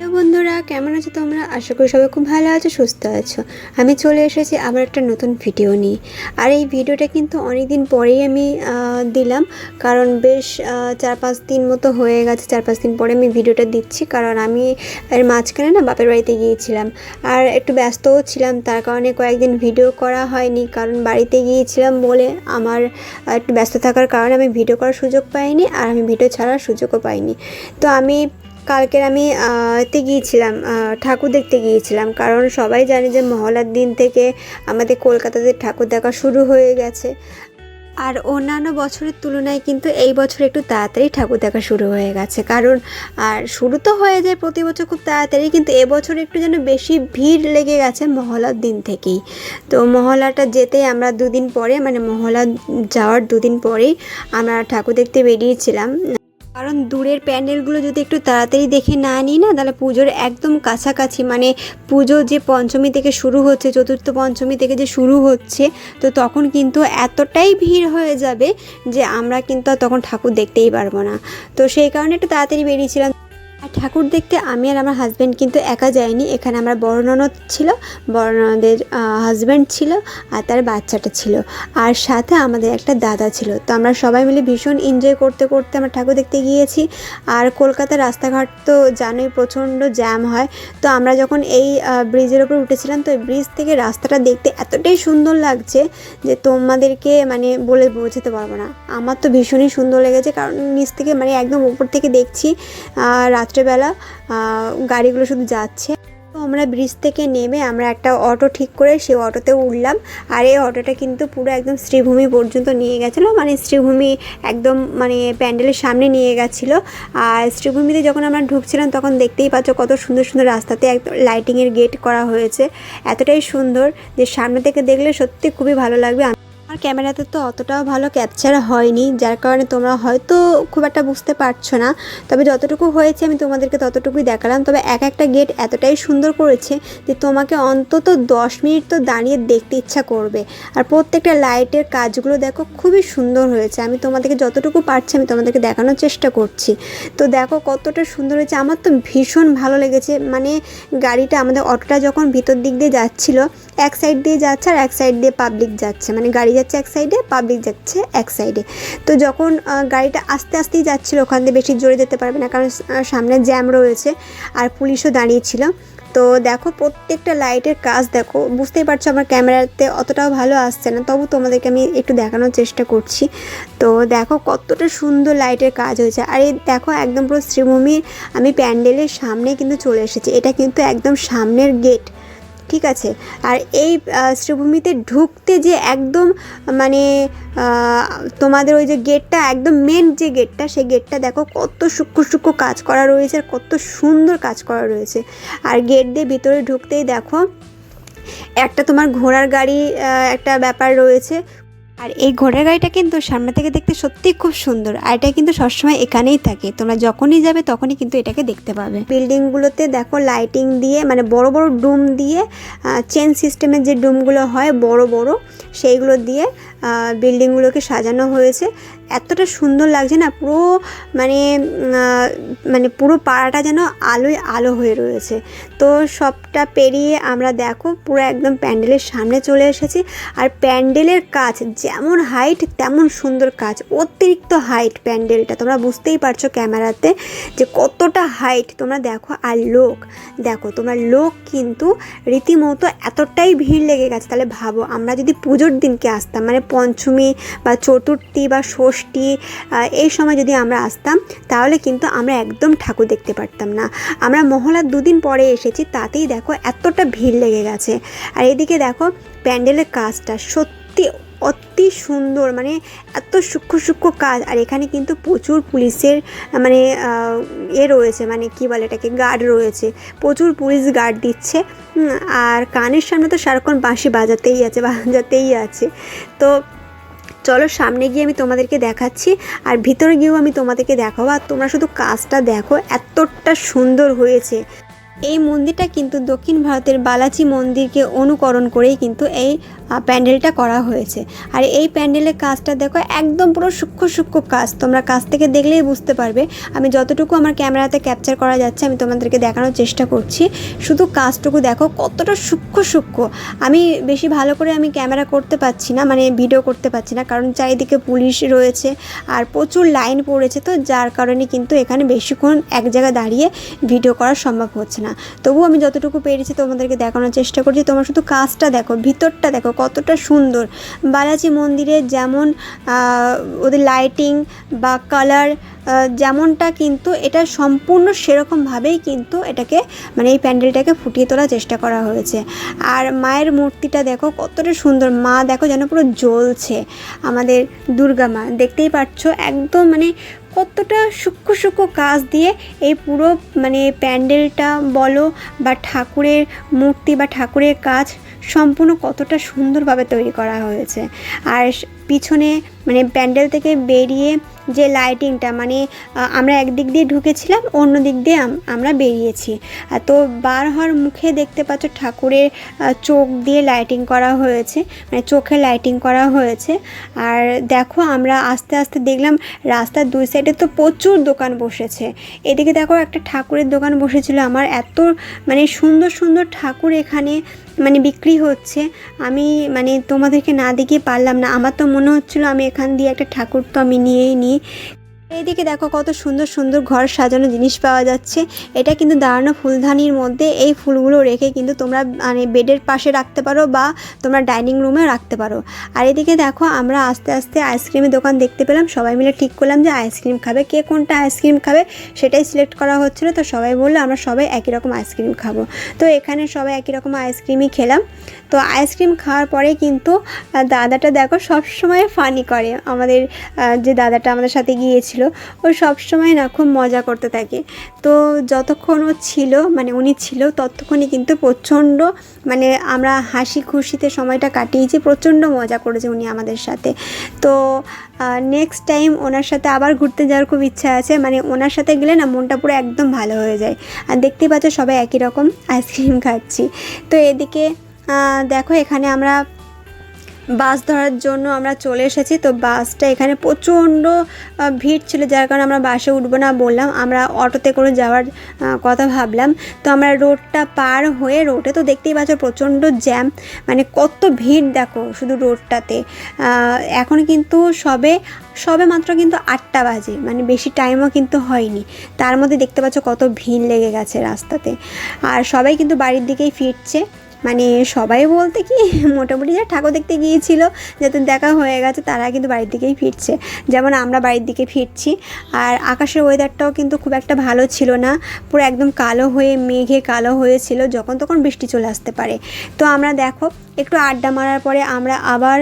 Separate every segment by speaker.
Speaker 1: তো বন্ধুরা, কেমন আছো তোমরা? আশা করি সবাই খুব ভালো আছো, সুস্থ আছো। আমি চলে এসেছি আবার একটা নতুন ভিডিও নিয়ে। আর এই ভিডিওটা কিন্তু অনেক দিন পরেই আমি দিলাম। কারণ বেশ চার পাঁচ দিন মতো হয়ে গেছে চার পাঁচ দিন পরে আমি ভিডিওটা দিচ্ছি। কারণ আমি এর মাঝখানে না বাপের বাড়িতে গিয়েছিলাম। আর একটু ব্যস্তও ছিলাম, তার কারণে কয়েকদিন ভিডিও করা হয়নি। কারণ বাড়িতে গিয়েছিলাম বলে আমার একটু ব্যস্ত থাকার কারণে আমি ভিডিও করার সুযোগ পাইনি, আর আমি ভিডিও ছাড়ার সুযোগও পাইনি। তো আমি কালকের আমি এতে গিয়েছিলাম ঠাকুর দেখতে গিয়েছিলাম। কারণ সবাই জানে যে মহলার দিন থেকে আমাদের কলকাতাতে ঠাকুর দেখা শুরু হয়ে গেছে। আর অন্যান্য বছরের তুলনায় কিন্তু এই বছর একটু তাড়াতাড়ি ঠাকুর দেখা শুরু হয়ে গেছে। কারণ, আর শুরু তো হয়ে যায় প্রতি বছর খুব তাড়াতাড়ি, কিন্তু এবছর একটু যেন বেশি ভিড় লেগে গেছে মহলার দিন থেকেই। তো মহলাটা যেতে আমরা দুদিন পরে মানে মহলা যাওয়ার দুদিন পরেই আমরা ঠাকুর দেখতে বেরিয়েছিলাম। কারণ দূরের প্যান্ডেলগুলো যদি একটু তাড়াতাড়ি দেখে না নিই না, তাহলে পুজোর একদম কাছাকাছি মানে পুজো যে পঞ্চমী থেকে শুরু হচ্ছে, চতুর্থ পঞ্চমী থেকে যে শুরু হচ্ছে, তো তখন কিন্তু এতটাই ভিড় হয়ে যাবে যে আমরা কিন্তু তখন ঠাকুর দেখতেই পারব না। তো সেই কারণে একটু তাড়াতাড়ি বেরিয়েছিলাম। ঠাকুর দেখতে আমি আর আমার হাজব্যান্ড কিন্তু একা যাইনি। এখানে আমার বড় ননদ ছিল বড় ননদের হাজব্যান্ড ছিল আর তার বাচ্চাটা ছিল। আর সাথে আমাদের একটা দাদা ছিল। তো আমরা সবাই মিলে ভীষণ এনজয় করতে করতে আমরা ঠাকুর দেখতে গিয়েছি। আর কলকাতার রাস্তাঘাট তো জানোই প্রচণ্ড জ্যাম হয়। তো আমরা যখন এই ব্রিজের ওপর উঠেছিলাম তো ব্রিজ থেকে রাস্তাটা দেখতে এতটাই সুন্দর লাগছে যে তোমাদেরকে মানে বলে বোঝাতে পারব না। আমার তো ভীষণই সুন্দর লেগেছে কারণ নিচ থেকে মানে একদম উপর থেকে দেখছি আহ, আহ, গাড়িগুলো শুধু যাচ্ছে। তো আমরা ব্রিজ থেকে নেমে আমরা একটা অটো ঠিক করে সেই অটোতে উঠলাম। আর এই অটোটা কিন্তু পুরো একদম শ্রীভূমি পর্যন্ত নিয়ে গেছিল। মানে শ্রীভূমি একদম মানে প্যান্ডেলের সামনে নিয়ে গেছিল। আর শ্রীভূমিতে যখন আমরা ঢুকছিলাম তখন দেখতেই পাচ্ছ কত সুন্দর সুন্দর রাস্তাতে একদম লাইটিংয়ের গেট করা হয়েছে। এতটাই সুন্দর যে সামনে থেকে দেখলে সত্যি খুবই ভালো লাগবে। আমার ক্যামেরাতে তো অতটাও ভালো ক্যাপচার হয়নি, যার কারণে তোমরা হয়তো খুব একটা বুঝতে পারছ না। তবে যতটুকু হয়েছে আমি তোমাদেরকে ততটুকুই দেখালাম। তবে এক একটা গেট এতটাই সুন্দর করেছে যে তোমাকে অন্তত দশ মিনিট তো দাঁড়িয়ে দেখতে ইচ্ছা করবে। আর প্রত্যেকটা লাইটের কাজগুলো দেখো খুবই সুন্দর হয়েছে। আমি তোমাদেরকে যতটুকু পারছি আমি তোমাদেরকে দেখানোর চেষ্টা করছি। তো দেখো কতটা সুন্দর হয়েছে। আমার তো ভীষণ ভালো লেগেছে। মানে গাড়িটা আমাদের অটোটা যখন ভিতর দিক দিয়ে যাচ্ছিল, এক সাইড দিয়ে যাচ্ছে আর এক সাইড দিয়ে পাবলিক যাচ্ছে। মানে গাড়ি যাচ্ছে এক সাইডে পাবলিক যাচ্ছে এক সাইডে তো যখন গাড়িটা আস্তে আস্তেই যাচ্ছিল, ওখান দিয়ে বেশি জোরে যেতে পারবে না, কারণ সামনে জ্যাম রয়েছে আর পুলিশও দাঁড়িয়েছিল। তো দেখো, প্রত্যেকটা লাইটের কাজ দেখো, বুঝতেই পারছ আমার ক্যামেরাতে অতটাও ভালো আসছে না, তবু তোমাদেরকে আমি একটু দেখানোর চেষ্টা করছি। তো দেখো, কতটা সুন্দর লাইটের কাজ হয়েছে। আর এই দেখো, একদম পুরো শ্রীভূমির, আমি প্যান্ডেলের সামনে কিন্তু চলে এসেছি। এটা কিন্তু একদম সামনের গেট ঠিক আছে? আর এই শ্রীভূমিতে ঢুকতে যে একদম মানে তোমাদের ওই যে গেটটা, একদম মেন যে গেটটা, সেই গেটটা দেখো কত সূক্ষ্ম সূক্ষ্ম কাজ করা রয়েছে আর কত সুন্দর কাজ করা রয়েছে। আর গেট দিয়ে ভিতরে ঢুকতেই দেখো, একটা তোমার ঘোড়ার গাড়ি একটা ব্যাপার রয়েছে। আর এই ঘোড়ার গাড়িটা কিন্তু সামনে থেকে দেখতে সত্যিই খুব সুন্দর। আর এটা কিন্তু সবসময় এখানেই থাকে। তোমরা যখনই যাবে তখনই কিন্তু এটাকে দেখতে পাবে। বিল্ডিংগুলোতে দেখো লাইটিং দিয়ে মানে বড় বড় ডুম দিয়ে চেন সিস্টেমের যে ডুমগুলো হয় বড় বড়, সেইগুলো দিয়ে বিল্ডিংগুলোকে সাজানো হয়েছে। এতটা সুন্দর লাগছে না, পুরো মানে মানে পুরো পাড়াটা যেন আলোয় আলো হয়ে রয়েছে। তো সবটা পেরিয়ে আমরা দেখো, পুরো একদম প্যান্ডেলের সামনে চলে এসেছি। আর প্যান্ডেলের কাজ যেমন হাইট তেমন সুন্দর কাজ, অতিরিক্ত হাইট প্যান্ডেলটা তোমরা বুঝতেই পারছ ক্যামেরাতে যে কতটা হাইট তোমরা দেখো আর লোক দেখো, তোমরা লোক কিন্তু রীতিমতো এতটাই ভিড় লেগে গেছে। তাহলে ভাবো, আমরা যদি পুজোর দিনকে আসতাম মানে পঞ্চমী বা চতুর্থী বা ষষ্ঠী এই সময় যদি আমরা আসতাম, তাহলে কিন্তু আমরা একদম ঠাকুর দেখতে পারতাম না। আমরা মহলার দুদিন পরে এসেছি, তাতেই দেখো এতটা ভিড় লেগে গেছে। আর এদিকে দেখো, প্যান্ডেলের কাজটা সত্যি অতি সুন্দর মানে এত সূক্ষ্ম সূক্ষ্ম কাজ। আর এখানে কিন্তু প্রচুর পুলিশের মানে এ রয়েছে মানে কি বলে এটাকে গার্ড রয়েছে। প্রচুর পুলিশ গার্ড দিচ্ছে। আর কানের সামনে তো সারাক্ষণ বাঁশি বাজাতেই আছে বাজাতেই আছে। তো চলো সামনে গিয়ে আমি তোমাদেরকে দেখাচ্ছি, আর ভিতরে গিয়েও আমি তোমাদেরকে দেখাবো। আর তোমরা শুধু কাজটা দেখো, এতটা সুন্দর হয়েছে। এই মন্দিরটা কিন্তু দক্ষিণ ভারতের বালাচি মন্দিরকে অনুকরণ করেই কিন্তু এই প্যান্ডেলটা করা হয়েছে। আর এই প্যান্ডেলের কাজটা দেখো, একদম পুরো সূক্ষ্ম সূক্ষ্ম কাজ। তোমরা কাছ থেকে দেখলেই বুঝতে পারবে। আমি যতটুকু আমার ক্যামেরাতে ক্যাপচার করা যাচ্ছে, আমি তোমাদেরকে দেখানোর চেষ্টা করছি। শুধু কাজটুকু দেখো, কতটা সূক্ষ্ম সূক্ষ্ম। আমি বেশি ভালো করে আমি ক্যামেরা করতে পারছি না মানে ভিডিও করতে পারছি না, কারণ চারিদিকে পুলিশ রয়েছে আর প্রচুর লাইন পড়েছে তো, যার কারণে কিন্তু এখানে বেশিক্ষণ এক জায়গায় দাঁড়িয়ে ভিডিও করা সম্ভব হচ্ছে না। তবুও আমি যতটুকু পেরেছি তোমাদেরকে দেখানোর চেষ্টা করছি। তোমরা শুধু কাজটা দেখো, ভিতরটা দেখো কতটা সুন্দর। বালাজি মন্দিরে যেমন ওদের লাইটিং বা কালার যেমনটা কিন্তু এটা সম্পূর্ণ সেরকমভাবেই কিন্তু এটাকে মানে এই প্যান্ডেলটাকে ফুটিয়ে তোলার চেষ্টা করা হয়েছে। আর মায়ের মূর্তিটা দেখো কতটা সুন্দর। মা দেখো যেন পুরো জ্বলছে। আমাদের দুর্গা মা, দেখতেই পাচ্ছ, একদম মানে কতটা সূক্ষ্ম সূক্ষ্ম কাজ দিয়ে এই পুরো মানে প্যান্ডেলটা বলো বা ঠাকুরের মূর্তি বা ঠাকুরের কাজ সম্পূর্ণ কতটা সুন্দরভাবে তৈরি করা হয়েছে। আর পিছনে মানে প্যান্ডেল থেকে বেরিয়ে যে লাইটিংটা মানে আমরা একদিক দিয়ে ঢুকেছিলাম, অন্য দিক দিয়ে আমরা বেরিয়েছি। আর তো বার হওয়ার মুখে দেখতে পাচ্ছ ঠাকুরের চোখ দিয়ে লাইটিং করা হয়েছে মানে চোখে লাইটিং করা হয়েছে। আর দেখো, আমরা আস্তে আস্তে দেখলাম রাস্তার দুই সাইডে তো প্রচুর দোকান বসেছে। এদিকে দেখো একটা ঠাকুরের দোকান বসেছিল আমার, এত মানে সুন্দর সুন্দর ঠাকুর এখানে মানে বিক্রি হচ্ছে। আমি মানে তোমাদেরকে না দেখিয়ে পারলাম না, আমার তো মনে হচ্ছিল আমি এখান দিয়ে একটা ঠাকুর তো আমি নিয়েই নিই এইদিকে দেখো কত সুন্দর সুন্দর ঘর সাজানো জিনিস পাওয়া যাচ্ছে। এটা কিন্তু দাঁড়ানো ফুলদানির মধ্যে। এই ফুলগুলো রেখে কিন্তু তোমরা মানে বেডের পাশে রাখতে পারো বা তোমরা ডাইনিং রুমে রাখতে পারো। আর এদিকে দেখো আমরা আস্তে আস্তে আইসক্রিমের দোকান দেখতে পেলাম। সবাই মিলে ঠিক করলাম যে আইসক্রিম খাবে। কে কোনটা আইসক্রিম খাবে সেটাই সিলেক্ট করা হচ্ছিল। তো সবাই বলল আমরা সবাই একই রকম আইসক্রিম খাব। তো এখানে সবাই একই রকম আইসক্রিমই খেলাম। তো আইসক্রিম খাওয়ার পরে কিন্তু দাদাটা দেখো সব সময় ফানি করে। আমাদের যে দাদাটা আমাদের সাথে গিয়েছিল, ও সব সময় না খুব মজা করতে থাকে। তো যতক্ষণ ও ছিল মানে উনি ছিল, ততক্ষণই কিন্তু প্রচণ্ড মানে আমরা হাসি খুশিতে সময়টা কাটিয়েছি, প্রচণ্ড মজা করেছে উনি আমাদের সাথে। তো নেক্সট টাইম ওনার সাথে আবার ঘুরতে যাওয়ার খুব ইচ্ছা আছে মানে ওনার সাথে গেলে না মনটা পুরো একদম ভালো হয়ে যায়। আর দেখতেই পাচ্ছ সবাই একই রকম আইসক্রিম খাচ্ছি। তো এদিকে দেখো, এখানে আমরা বাস ধরার জন্য আমরা চলে এসেছি। তো বাসটা এখানে প্রচণ্ড ভিড় ছিল, যার কারণে আমরা বাসে উঠবো না বললাম। আমরা অটোতে করে যাওয়ার কথা ভাবলাম। তো আমরা রোডটা পার হয়ে, রোডে তো দেখতেই পাচ্ছ প্রচণ্ড জ্যাম। মানে কত ভিড়, দেখো, শুধু রোডটাতে। এখন কিন্তু সবে সবে মাত্র কিন্তু আটটা বাজে। মানে বেশি টাইমও কিন্তু হয়নি। তার মধ্যে দেখতে পাচ্ছ কত ভিড় লেগে গেছে রাস্তাতে। আর সবাই কিন্তু বাড়ির দিকেই ফিরছে। মানে সবাই বলতে কি, মোটামুটি যা ঠাকুর দেখতে গিয়েছিল যাতে দেখা হয়ে গেছে, তারা কিন্তু বাড়ির দিকেই ফিরছে। যেমন আমরা বাড়ির দিকে ফিরছি, আর আকাশের ওয়েদারটাও কিন্তু খুব একটা ভালো ছিল না। পুরো একদম কালো হয়ে, মেঘে কালো হয়েছিল যখন তখন বৃষ্টি চলে আসতে পারে। তো আমরা দেখো একটু আড্ডা মারার পরে আমরা আবার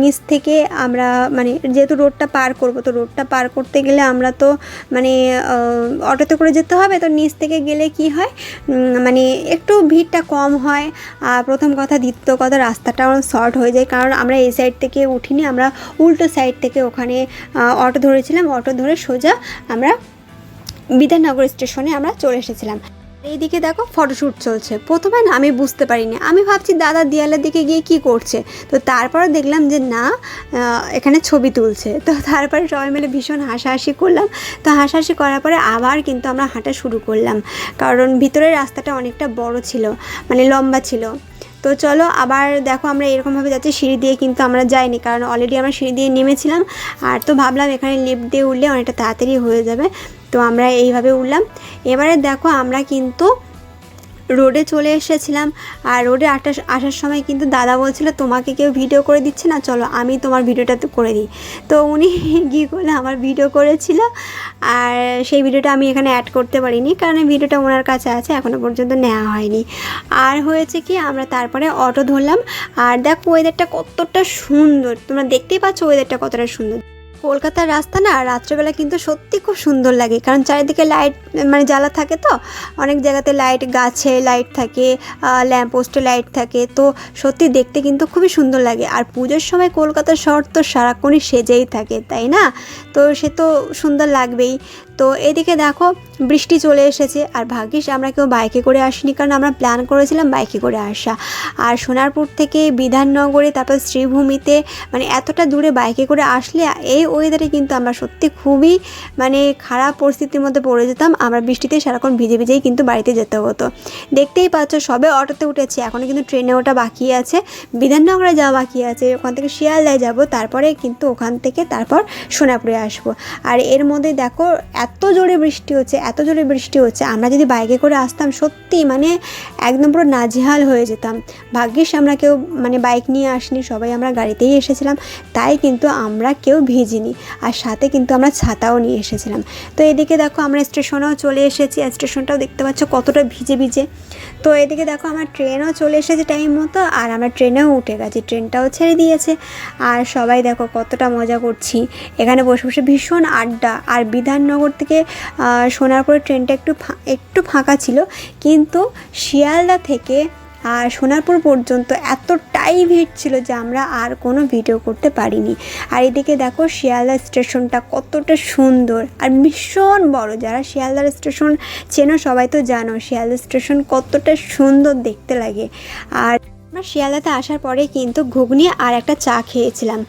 Speaker 1: নিচ থেকে আমরা মানে যেহেতু রোডটা পার করব, তো রোডটা পার করতে গেলে আমরা তো মানে অটোতে করে যেতে হবে। তো নিচ থেকে গেলে কি হয়? মানে একটু ভিড়টা কম হয়। আর প্রথম কথা, দ্বিতীয় কথা, রাস্তাটা শর্ট হয়ে যায়। কারণ আমরা এই সাইড থেকে উঠিনি, আমরা উল্টো সাইড থেকে ওখানে অটো ধরেছিলাম। অটো ধরে সোজা আমরা বিধাননগর স্টেশনে আমরা চলে এসেছিলাম। এইদিকে দেখো ফটোশ্যুট চলছে। প্রথমে না আমি বুঝতে পারিনি। আমি ভাবছি দাদা দেয়ালের দিকে গিয়ে কি করছে। তো তারপরে দেখলাম যে না এখানে ছবি তুলছে। তো তারপরে সবাই মিলে ভীষণ হাসাহাসি করলাম। তো হাসাহাসি করার পরে আবার কিন্তু আমরা হাঁটা শুরু করলাম। কারণ ভিতরের রাস্তাটা অনেকটা বড় ছিল মানে লম্বা ছিল। তো চলো আবার দেখো আমরা এরকমভাবে যাচ্ছি, সিঁড়ি দিয়ে কিন্তু আমরা যাইনি। কারণ অলরেডি আমরা সিঁড়ি দিয়ে নেমেছিলাম। আর তো ভাবলাম এখানে লিফট দিয়ে উঠলে অনেকটা তাড়াতাড়ি হয়ে যাবে। তো আমরা এইভাবে উঠলাম। এবারে দেখো আমরা কিন্তু রোডে চলে এসেছিলাম। আর রোডে আসার আসার সময় কিন্তু দাদা বলছিল, তোমাকে কেউ ভিডিও করে দিচ্ছে না? চলো, আমি তোমার ভিডিওটা তো করে দিই। তো উনি গিয়ে করলে, আমার ভিডিও করেছিল। আর সেই ভিডিওটা আমি এখানে অ্যাড করতে পারিনি, কারণ ভিডিওটা ওনার কাছে আছে এখনও পর্যন্ত নেওয়া হয়নি। আর হয়েছে কি, আমরা তারপরে অটো ধরলাম। আর দেখো ওয়েদারটা কতটা সুন্দর, তোমরা দেখতেই পাচ্ছ ওয়েদারটা কতটা সুন্দর। কলকাতার রাস্তা না রাত্রেবেলা কিন্তু সত্যি খুব সুন্দর লাগে। কারণ চারিদিকে লাইট মানে জ্বালা থাকে তো, অনেক জায়গাতে লাইট গাছে লাইট থাকে ল্যাম্প পোস্টে লাইট থাকে। তো সত্যি দেখতে কিন্তু খুবই সুন্দর লাগে। আর পুজোর সময় কলকাতার শহর তো সারাক্ষণই সেজেই থাকে, তাই না? তো সে তো সুন্দর লাগবেই। তো এদিকে দেখো, বৃষ্টি চলে এসেছে। আর ভাগ্যিস আমরা কেউ বাইকে করে আসিনি, কারণ আমরা প্ল্যান করেছিলাম বাইকে করে আসা। আর সোনারপুর থেকে বিধাননগরে, তারপর শ্রীভূমিতে মানে এতটা দূরে বাইকে করে আসলে, এই ওয়েদারে কিন্তু আমরা সত্যি খুবই মানে খারাপ পরিস্থিতির মধ্যে পড়ে যেতাম। আমরা বৃষ্টিতে সারাক্ষণ ভিজে ভিজেই কিন্তু বাড়িতে যেতে হতো। দেখতেই পাচ্ছ, সবে অটোতে উঠেছি এখনও কিন্তু ট্রেনে ওটা বাকি আছে। বিধাননগরে যাওয়া বাকি আছে, ওখান থেকে শিয়ালদায় যাব, তারপরে কিন্তু ওখান থেকে তারপর সোনাপুরে আসব। আর এর মধ্যে দেখো এত জোরে বৃষ্টি হচ্ছে, এত জোরে বৃষ্টি হচ্ছে, আমরা যদি বাইকে করে আসতাম, সত্যি মানে একদম পুরো নাজেহাল হয়ে যেতাম। ভাগ্যিস আমরা কেউ মানে বাইক নিয়ে আসিনি, সবাই আমরা গাড়িতেই এসেছিলাম, তাই কিন্তু আমরা কেউ ভিজিনি। আর সাথে কিন্তু আমরা ছাতাও নিয়ে এসেছিলাম। তো এদিকে দেখো আমরা স্টেশনেও চলে এসেছি, আর স্টেশনটাও দেখতে পাচ্ছ কতটা ভিজে ভিজে। তো এদিকে দেখো আমার ট্রেনও চলে এসেছে টাইম মতো, আর আমরা ট্রেনেও উঠে গেছি, ট্রেনটাও ছেড়ে দিয়েছে। আর সবাই দেখো কতটা মজা করছি। এখানে বসে বসে ভীষণ আড্ডা, আর বিধাননগর থেকে সোনারপুরের ট্রেনটা একটু একটু ফাঁকা ছিল। কিন্তু শিয়ালদা থেকে আর সোনারপুর পর্যন্ত এতটাই ভিড় ছিল যে আমরা আর কোনো ভিডিও করতে পারিনি। আর এদিকে দেখো শিয়ালদা স্টেশনটা কতটা সুন্দর। আর ভীষণ বড়, যারা শিয়ালদার স্টেশন চেনো সবাই তো জানো, শিয়ালদা স্টেশন কতটা সুন্দর দেখতে লাগে। আর আমরা শিয়ালদাতে আসার পরে কিন্তু ঘুগনি আর একটা চা খেয়েছিলাম।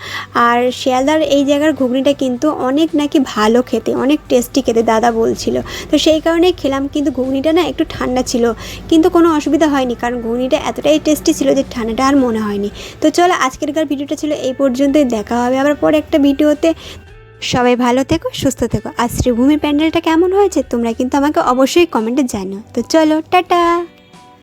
Speaker 1: আর শিয়ালদার এই জায়গার ঘুগনিটা কিন্তু অনেক নাকি ভালো খেতে, অনেক টেস্টি খেতে দাদা বলছিল। তো সেই কারণেই খেলাম, কিন্তু ঘুগনিটা না একটু ঠান্ডা ছিল। কিন্তু কোনো অসুবিধা হয়নি, কারণ ঘুগনিটা এতটাই টেস্টি ছিল যে ঠান্ডাটা আর মনে হয়নি। তো চলো আজকেরকার ভিডিওটা ছিল এই পর্যন্তই, দেখা হবে আবার পরে একটা ভিডিওতে। সবাই ভালো থেকো, সুস্থ থেকো। আর শ্রীভূমি প্যান্ডেলটা কেমন হয়েছে তোমরা কিন্তু আমাকে অবশ্যই কমেন্টে জানো তো চলো, টাটা!